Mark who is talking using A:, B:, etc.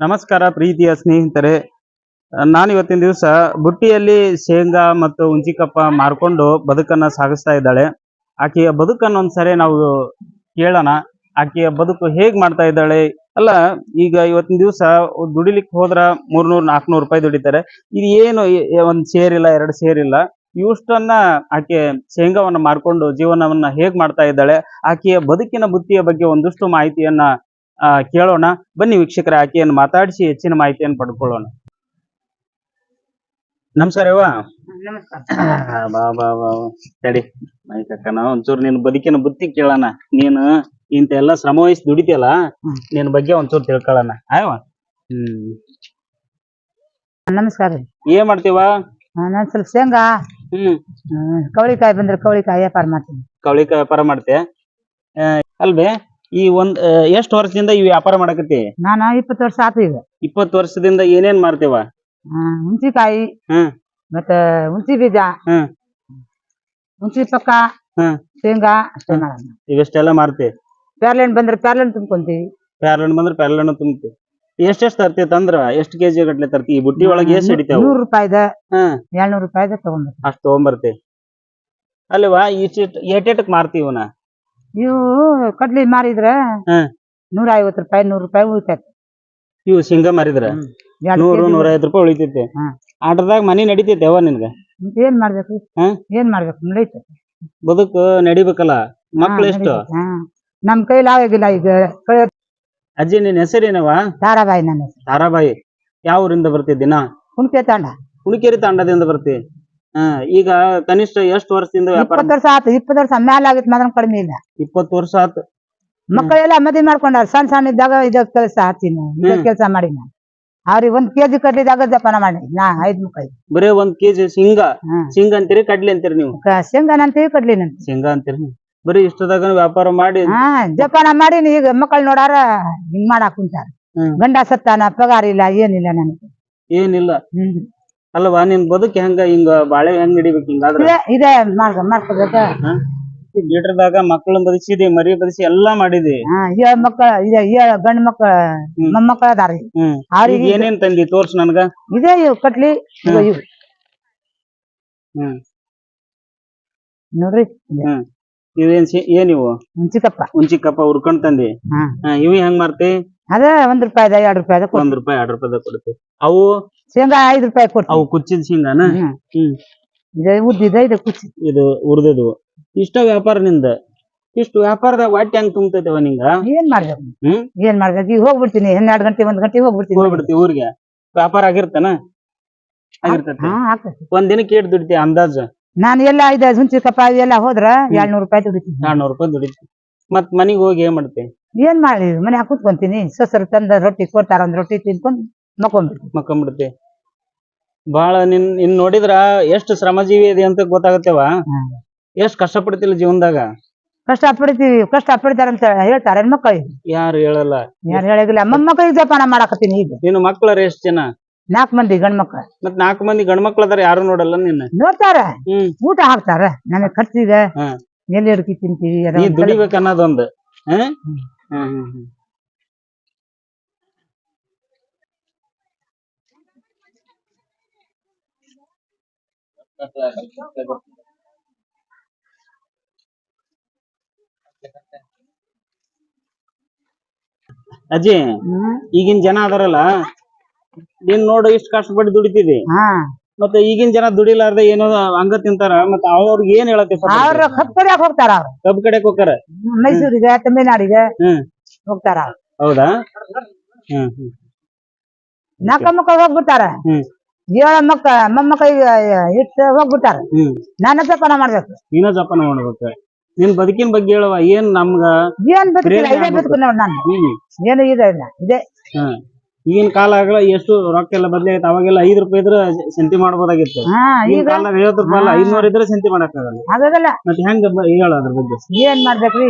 A: ನಮಸ್ಕಾರ ಪ್ರೀತಿಯ ಸ್ನೇಹಿತರೆ. ನಾನು ಇವತ್ತಿನ ದಿವಸ ಬುಟ್ಟಿಯಲ್ಲಿ ಶೇಂಗಾ ಮತ್ತು ಉಂಚಿಕಪ್ಪ ಮಾರ್ಕೊಂಡು ಬದುಕನ್ನ ಸಾಗಿಸ್ತಾ ಇದ್ದಾಳೆ. ಆಕೆಯ ಬದುಕನ್ನು ಒಂದ್ಸರಿ ನಾವು ಕೇಳೋಣ. ಆಕೆಯ ಬದುಕು ಹೇಗ್ ಮಾಡ್ತಾ ಇದ್ದಾಳೆ? ಅಲ್ಲ, ಈಗ ಇವತ್ತಿನ ದಿವಸ ದುಡಿಲಿಕ್ಕೆ ಹೋದ್ರ ಮೂರ್ನೂರ್ ನಾಲ್ಕನೂರು ರೂಪಾಯಿ ದುಡಿತಾರೆ. ಇದು ಏನು ಒಂದ್ ಸೇರ್ ಇಲ್ಲ, ಎರಡು ಸೇರಿಲ್ಲ ಇಲ್ಲ. ಆಕೆ ಶೇಂಗಾವನ್ನ ಮಾರ್ಕೊಂಡು ಜೀವನವನ್ನ ಹೇಗ್ ಮಾಡ್ತಾ ಇದ್ದಾಳೆ? ಆಕೆಯ ಬದುಕಿನ ಬುತ್ತಿಯ ಬಗ್ಗೆ ಒಂದಷ್ಟು ಮಾಹಿತಿಯನ್ನ ಕೇಳೋಣ. ಬನ್ನಿ ವೀಕ್ಷಕರ ಆಕೆಯನ್ನು ಮಾತಾಡಿಸಿ ಹೆಚ್ಚಿನ ಮಾಹಿತಿಯನ್ನು ಪಡ್ಕೊಳ್ಳೋಣ. ನಮಸ್ಕಾರ ಯವ್ವ ಬಾ ಬಾ ಬಾ ಒಂಚೂರು ನಿನ್ ಬದುಕಿನ ಬುತ್ತಿ ಕೇಳೋಣ. ನೀನು ಇಂತ ಎಲ್ಲ ಶ್ರಮ ವಹಿಸಿ ದುಡಿತಿಯಲ್ಲ ನಿನ್ ಬಗ್ಗೆ ಒಂಚೂರು ತಿಳ್ಕೊಳ್ಳೋಣ. ಆಯ್ವಾ? ಹ್ಮ್.
B: ನಮಸ್ಕಾರ. ರೀ
A: ಏನ್ ಮಾಡ್ತೀವ?
B: ನಾನು ಸ್ವಲ್ಪ ಶೇಂಗಾ.
A: ಹ್ಮ್.
B: ಕವಳಿಕಾಯಿ ಬಂದ್ರೆ ಕವಳಿಕಾಯಿ ವ್ಯಾಪಾರ ಮಾಡ್ತೀನಿ.
A: ಕವಳಿಕಾಯಿ ವ್ಯಾಪಾರ ಮಾಡ್ತೀಯ? ಆ, ಅಲ್ವೇ ಈ ಒಂದ್ ಎಷ್ಟ್ ವರ್ಷದಿಂದ ಈ ವ್ಯಾಪಾರ ಮಾಡಕತ್ತಿ?
B: ನಾನು ಇಪ್ಪತ್ತು ವರ್ಷ ಆತು ಈಗ.
A: ಇಪ್ಪತ್ತು ವರ್ಷದಿಂದ ಏನೇನ್ ಮಾಡ್ತೇವ?
B: ಆ, ಹುಣ್ಸಿಕಾಯಿ
A: ಹ್ಮ್.
B: ಮತ್ತೆ ಹುಣ್ಸಿ ಬೀಜ
A: ಹ್ಮ್.
B: ಹುಣ್ಸಿ ಪಕ್ಕ
A: ಹ್ಮ್.
B: ಶೇಂಗಾ ಅಷ್ಟೇ ಮಾಡೋದು.
A: ಇವೆಷ್ಟೆಲ್ಲ ಮಾರ್ತಿ
B: ಪ್ಯಾರ್ಲೆಂಟ್ ಬಂದ್ರೆ ಪ್ಯಾರ್ಲೆಂಟ್ ತುಂಬ್ಕೊಂತೀವಿ.
A: ಪ್ಯಾರ್ಲೆಣ್ಣು ಬಂದ್ರೆ ಪ್ಯಾರ್ಲಣ್ಣ ತುಂಬತಿ. ಎಷ್ಟೆಷ್ಟು ತರ್ತಿ ತಂದ್ರ? ಎಷ್ಟ್ ಕೆಜಿ ಗಟ್ಟಲೆ ತರ್ತಿ? ಈ ಬುಟ್ಟಿ ಒಳಗೆ ಎಷ್ಟ್ ಹಿಡಿತಾವ?
B: ನೂರು ರೂಪಾಯಿದ
A: ಹ್ಮ್
B: ಏಳ್ನೂರು ರೂಪಾಯಿದ ತಗೊಂಡ್ಬರ್ತೀವಿ
A: ಅಷ್ಟ್ ತಗೊಂಬರ್ತಿ ಅಲ್ವಾ? ಎಟ್ ಎಟಕ್ ಮಾರ್ತಿ ಇವನ.
B: ಇವು ಕಡ್ಲಿ ಮಾರಿದ್ರೆ
A: ಹಾ.
B: ನೂರ ಐವತ್ತು ರೂಪಾಯಿ ನೂರು ರೂಪಾಯಿ ಉಳಿತೈತೆ.
A: ಇವು ಶೇಂಗಾ ಮಾರಿದ್ರ
B: ಎರಡ್
A: ನೂರು ನೂರ ಐವತ್ತು ರೂಪಾಯಿ ಉಳಿತೈತಿ.
B: ಹ್ಮ್.
A: ಆಟದಾಗ ಮನಿ ನಡಿತೈತಿ ಅವ ನಿನ್ಗ?
B: ಮತ್ತೆ ಏನ್ ಮಾಡ್ಬೇಕು?
A: ಹಾ?
B: ಏನ್ ಮಾಡ್ಬೇಕು? ನಡೀತೈತೆ.
A: ಬದುಕು ನಡಿಬೇಕಲ್ಲ? ಮಕ್ಳು ಎಷ್ಟು.
B: ಹಾ. ನಮ್ ಕೈಲಿ ಆಗಿಲ್ಲ ಈಗ. ಕಳೆ
A: ಅಜ್ಜಿ ನಿನ್ ಹೆಸರೇನವ
B: ಧಾರಾಬಾಯಿ ನನ್ನ ಹೆಸರು.
A: ತಾರಾಬಾಯಿ. ಯಾವ ಊರಿಂದ ಬರ್ತಿ ದಿನ?
B: ಕುಣಿಕೆ ತಾಂಡ.
A: ಹುಣಕೇರಿ ತಾಂಡದಿಂದ ಬರ್ತಿ. ಈಗ ಕನಿಷ್ಠ ಎಷ್ಟು ವರ್ಷದಿಂದ ವ್ಯಾಪಾರ
B: ಇಪ್ಪತ್ತು ವರ್ಷ ಆತು ಇಪ್ಪತ್ತು ವರ್ಷ ಮ್ಯಾಲ ಆಗಿತ್ತು ಮಾತ್ರ ಕಡಿಮೆ ಇಲ್ಲ.
A: ಇಪ್ಪತ್ತು ವರ್ಷ ಆತು.
B: ಮಕ್ಕಳೆಲ್ಲ ಮದುವೆ ಮಾಡ್ಕೊಂಡಾರ ಸಣ್ಣ ಸಣ್ಣ ಇದ್ದಾಗ ಇದ ಕೆಲಸ ಹಾಕ್ತೀನಿ ಇದ. ಕೆಲಸ ಮಾಡಿ ನಾನು ಅವ್ರಿಗೆ ಒಂದ್ ಕೆಜಿ ಕಡ್ಲಿದಾಗ ಜಪಾನ ಮಾಡಿ ನಾ ಐದ್ ಮಕ್ಕಳಿಗೆ
A: ಬರೇ ಒಂದ್ ಕೆಜಿ ಶೇಂಗಾ.
B: ಸಿಂಗ
A: ಶೇಂಗಾ ಅಂತೀರಿ ಕಡ್ಲಿ ಅಂತೀರಿ ನೀವು?
B: ಶೇಂಗಾನ ಅಂತೀವಿ ಕಡ್ಲಿ ನನ್
A: ಶೇಂಗಾ ಅಂತೀರಿ? ಬರೀ ಇಷ್ಟದಾಗ ವ್ಯಾಪಾರ ಮಾಡಿ.
B: ಹಾ ಜಪಾನ ಮಾಡಿ ಈಗ ಮಕ್ಕಳು ನೋಡಾರ ಹಿಂಗ್ ಮಾಡಾಕ್ ಕುಂತಾರ. ಗಂಡ ಸತ್ತಾನ ಪಗಾರ ಇಲ್ಲ ಏನಿಲ್ಲ ನನಗೆ.
A: ಏನಿಲ್ಲ. ಅಲ್ವಾ? ನಿನ್ ಬದುಕು ಹೆಂಗ ಹಿಂಗ ಬಾಳೆ ಹೆಂಗ್ ನಡಿಬೇಕು ಹಿಂಗಾದ್ರ?
B: ಇದೇ. ಮಾರ್ಗ ಮಾಡ್ಕೋಬೇಕ
A: ಲೀಟರ್ದಾಗ ಮಕ್ಕಳನ್ನ ಬದಿಸಿದಿ ಮರಿ ಬದಿಸಿ ಎಲ್ಲಾ ಮಾಡಿದಿ.
B: ಏಳ್ ಮಕ್ಕಳ ಇದೆ ಏಳ್ ಗಂಡ್ ಮಕ್ಕಳ. ಮೊಮ್ಮಕ್ಕಳ ಅದಾರ ಅವ್ರಿಗೆ
A: ಏನೇನ್ ತಂದಿ ತೋರ್ಸ್ ನನ್ಗ?
B: ಇದೇ ಇವ್ ಕಟ್ಲಿ. ಇವ ಇವ್.
A: ಹ್ಮ್.
B: ನೋಡ್ರಿ.
A: ಇವೇನ್ ಸಿ- ಏನಿವು
B: ಹುಣ್ಚಿಕಪ್ಪ
A: ಉಂಚಿಕಪ್ಪ ಹುರ್ಕೊಂಡ್ ತಂದಿ?
B: ಇವ್
A: ಹಾ, ಇವು ಹೆಂಗ್ ಮಾರ್ತಿ
B: ಅದ ಒಂದ್ ರೂಪಾಯಿದ ಎರಡ್ ರೂಪಾಯಿದ ಕೊಡ್ತೀವಿ.
A: ಒಂದ್ ರೂಪಾಯಿ ಎರಡ್ ರೂಪಾಯಿದಾಗ ಕೊಡ್ತಿ ಅವು
B: ಶೇಂಗಾ ಐದ್ ರೂಪಾಯಿ ಕೊಡ್ತೀವಿ.
A: ಅವು ಕುಚ್ಚಿದ ಶೇಂಗಾನ?
B: ಹ್ಮ್.
A: ಹ್ಮ್.
B: ಇದೆ ಉದ್ದಿದೆ ಇದು ಕುಚ್ಚಿ
A: ಇದು ಉರ್ದದು ಇಷ್ಟ ವ್ಯಾಪಾರ ನಿಂದ? ಇಷ್ಟು ವ್ಯಾಪಾರದಾಗ ಹೊಟ್ಟೆ ಹೆಂಗ್ ತುಂಬತೈತವ ನಿಂಗ?
B: ಏನ್ ಮಾಡ್ಬೇಕು
A: ಹ್ಮ್?
B: ಏನ್ ಮಾಡ್ಬೇಕು ಈಗ ಹೋಗ್ಬಿಡ್ತೀನಿ. ಹನ್ನೆರಡು ಗಂಟೆ ಒಂದ್ ಗಂಟೆ ಹೋಗ್ಬಿಡ್ತೀನಿ.
A: ಹೋಗ್ಬಿಡ್ತಿ ಊರಿಗೆ? ವ್ಯಾಪಾರ ಆಗಿರ್ತಾನ? ಆಗಿರ್ತೈತಿ.
B: ಹಾ ಆಗ್ತೈತಿ.
A: ಒಂದ್ ದಿನಕ್ಕೆ ಏಟ್ ದುಡಿತಿ ಅಂದಾಜ?
B: ನಾನು ಎಲ್ಲ ಇದ ಕಪ್ಪ ಎಲ್ಲ ಹೋದ್ರ ಎರಡ್ನೂರ್ ರೂಪಾಯಿ ದುಡಿತೀನಿ.
A: ನಾನ್ನೂರು ರೂಪಾಯಿ ದುಡಿತಿ. ಮತ್ ಮನಿಗ್ ಹೋಗಿ ಏನ್ ಮಾಡ್ತಿ?
B: ಏನ್ ಮಾಡಿ? ಮನೆ ಕೂತ್ಕೊಂತೀನಿ. ಸೊಸರು ತಂದ ರೊಟ್ಟಿ ಕೊಡ್ತಾರ ಒಂದ್ ರೊಟ್ಟಿ ತಿನ್ಕೊಂಡ್ ಮಕ್ಕೊಂಡ್ಬಿಡ್ತೀನಿ.
A: ಮಕ್ಕೊಂಬಿಡ್ತಿ ಬಾಳ ನಿನ್ ನಿನ್ ನೋಡಿದ್ರ ಎಷ್ಟು ಶ್ರಮಜೀವಿ ಇದೆ ಅಂತ ಗೊತ್ತಾಗತ್ತೇವ. ಎಷ್ಟ್ ಕಷ್ಟ ಪಡ್ತಿಲ್ಲ ಜೀವನದಾಗ?
B: ಕಷ್ಟ ಪಡ್ತೀವಿ ಕಷ್ಟ ಪಡ್ತಾರ ಅಂತ ಹೇಳ್ತಾರೆ ಮಕ್ಕಳಿಗೆ
A: ಯಾರು ಹೇಳಲ್ಲ.
B: ಯಾರು ಹೇಳಿಲ್ಲ ಮೊಮ್ಮಕ್ಕಳಿಗೆ ಜಪಾನ ಮಾಡಾಕತ್ತೀನಿ ಈಗ.
A: ನಿನ್ನ ಮಕ್ಳರ ಎಷ್ಟ್ ಜನ?
B: ನಾಲ್ಕು ಮಂದಿ ಗಂಡ್ಮಕ್ಳ
A: ಮತ್ ನಾಲ್ಕು ಮಂದಿ ಗಂಡ್ಮಕ್ಳ ಅದಾರ ಯಾರು ನೋಡಲ್ಲ ನಿನ್ನ?
B: ನೋಡ್ತಾರ.
A: ಹ್ಮ್.
B: ಊಟ ಹಾಕ್ತಾರ. ನನಗ್ ಖರ್ಚಿಗೆ. ಎಲ್ಲಿ ಹಿಡ್ಕಿ ತಿಂತೀವಿ
A: ದುಡಿಬೇಕ ಅನ್ನೋದೊಂದು ಹ್ಮ್.
B: ಹ್ಮ್.
A: ಹ್ಮ್ ಹ್ಮ್ ಹ್ಮ್. ಅಜ್ಜಿ ಈಗಿನ ಜನ ಅದಾರಲ್ಲ ನೀನ್ ನೋಡು ಇಷ್ಟ ಕಷ್ಟಪಟ್ಟು ದುಡಿತಿದಿ
B: ಹಾ
A: ಮತ್ತೆ ಈಗಿನ ಜನ ದುಡಿಲಾರ್ದ ಏನೋ ಹಂಗ ತಿಂತಾರ ಮತ್ತ ಅವ್ರಿಗೆ ಏನ್ ಹೇಳತ್ತೆ
B: ಅವ್ರ ಕಡಿಯಾಕ ಹೋಗ್ತಾರ ಅವ್ರು.
A: ಕಬ್ಬು ಕಡೆಕ್ ಹೋಗಾರ
B: ಮೈಸೂರಿಗೆ ತಮಿಳ್ನಾಡಿಗೆ
A: ಹ್ಮ್.
B: ಹೋಗ್ತಾರ
A: ಹೌದಾ? ಹ್ಮ್ ಹ್ಮ್.
B: ನಾಲ್ಕ ಮಕ್ಕಳು ಹೋಗ್ಬಿಡ್ತಾರ.
A: ಹ್ಮ್.
B: ಏಳ ಮಕ್ಕ ಮೊಮ್ಮಕ್ಕಳಿಗೆ ಇಟ್ಟು ಹೋಗ್ಬಿಡ್ತಾರ.
A: ಹ್ಮ್.
B: ಜಪನ ಜಪಾನ ಮಾಡ್ಬೇಕು.
A: ನೀನ ಜಪನ ಮಾಡ್ಬೇಕು. ನಿನ್ ಬದುಕಿನ ಬಗ್ಗೆ ಹೇಳುವ ಏನ್ ನಮ್ಗ
B: ಏನ್ ಬದುಕಿಲ್ಲ ಇದೇ ಬದುಕು ನೋಡ್ ನಾನು.
A: ಹ್ಮ್.
B: ಏನು ಇದೆ ಇಲ್ಲ ಇದೆ.
A: ಹ್ಮ್. ಈಗಿನ ಕಾಲ ಆಗಲ ಎಷ್ಟು ರೊಕ್ಕ ಎಲ್ಲ ಬದ್ಲಿ ಆಯ್ತು ಅವಾಗೆಲ್ಲ ಐದ್ ರೂಪಾಯಿ ಇದ್ರೆ ಸಂತಿ ಮಾಡಬಹುದಾಗಿತ್ತು
B: ಹಾ
A: ಈಗಿನ
B: ಈಗ
A: ಕಾಲದಾಗ ಐವತ್ತು ರೂಪಾಯಿ ಅಲ್ಲ ಐದ್ನೂರ್ ಇದ್ರೆ ಸಂತಿ ಮಾಡಕ್ಕಾಗಲ್ಲ. ಮತ್ತೆ ಹೆಂಗ ಹೇಳು ಅದ್ರ ಬಗ್ಗೆ?
B: ಏನ್ ಮಾಡ್ಬೇಕ್ರಿ?